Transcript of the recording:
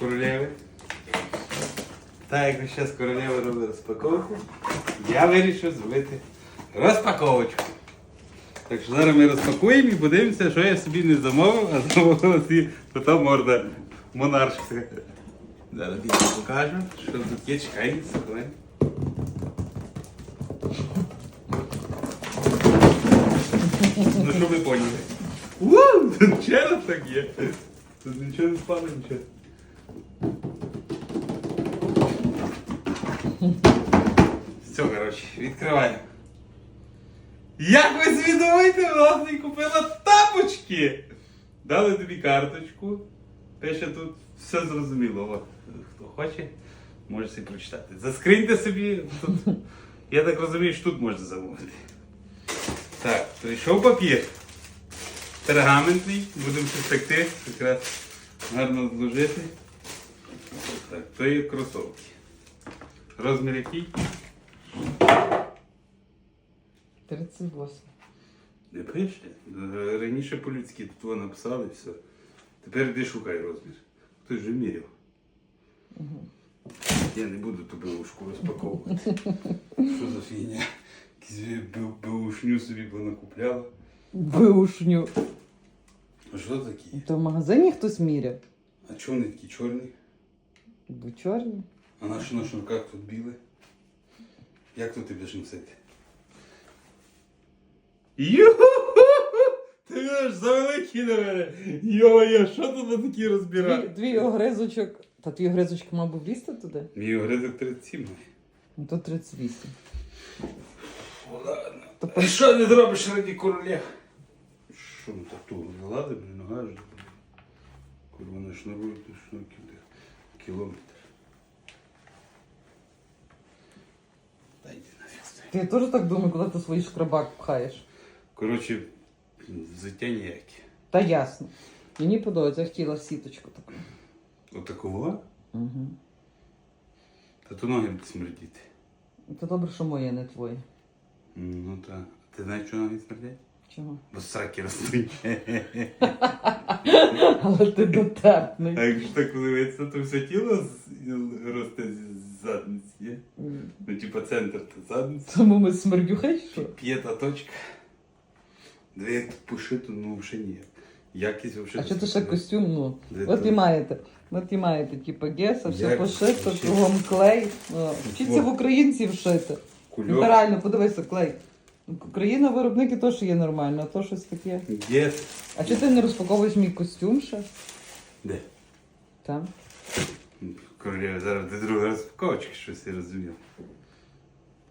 королеви. Так як ви зараз королева робить розпаковку, я вирішив зробити розпаковочку. Так що зараз ми розпакуємо і подивимося, що я собі не замовив, а замовила собі та морда монаршська. Зараз я покажу, що тут є, чекай, давай. Ну що ви поняли? Уу, тут череп так є. Тут нічого не спало, нічого. Все, коротше, відкриваємо. Як ви собі думаєте, власне, купила тапочки? Дали тобі карточку. Пише тут все зрозуміло. От, хто хоче, може собі прочитати. Заскриньте собі тут. Я так розумію, що тут можна замовити. Так, прийшов папір. Пергаментний, будемо щось якраз гарно зложити. Так, то є кросовки. Розмір який? 38. Не пише. Раніше по-людськи тут воно написали все. Тепер йди шукай розмір. Хтось вже міряв. Я не буду тобі ушку розпаковувати. Що за фігня? Якісь собі понакупляла. Вишню. А що такі? То в магазині хтось міряв. А чого вони такі чорні? Бо чорні. А наші на шнурках тут біле. Як тут ти будеш носити? Ю-ху-ху! Ти аж завеликий на мене! Йо-моє, що тут на такі Дві, розбирати? дві огризочок. Та твій огризочок мав би влізти туди? Мій огризок 37 має. Ну то 38. Ладно. То А що не зробиш раді короля? Що ми тату залади, блін, нога ж. Курва на шнурую, то шнурки де кілометр. Та йди стой. Ти теж так думаю, коли ти свій шкрабак пхаєш. Коротше, взуття ніяке. Та ясно. Мені подобається, я хотіла сіточку таку. Отакого? Угу. Та то ноги будуть смердіти. То добре, що моє, не твоє. Ну так. Ти знаєш, що ноги смердять? Чого? Бо сраки ростуть. Але ти дотепний. А якщо так подивитися, то все тіло з- росте з задниці, є? Ну, типа центр то задниці. Тому ми смердюхай, що? П'єта точка. Дві як тут пошито, ну взагалі ні. Якість взагалі. А що ти ще костюм? Ну, Де от то? і маєте. От і маєте, типу, геса, все Як пошито, кругом клей. О, Вчіться в українців шити. Ну, Кульок. реально, подивися, клей. Україна виробники теж є нормально, а то щось таке. Є. А чи ти не розпаковуєш мій костюм ще? Де? Там. Королева, зараз ти друга розпаковочка, щось я розумів.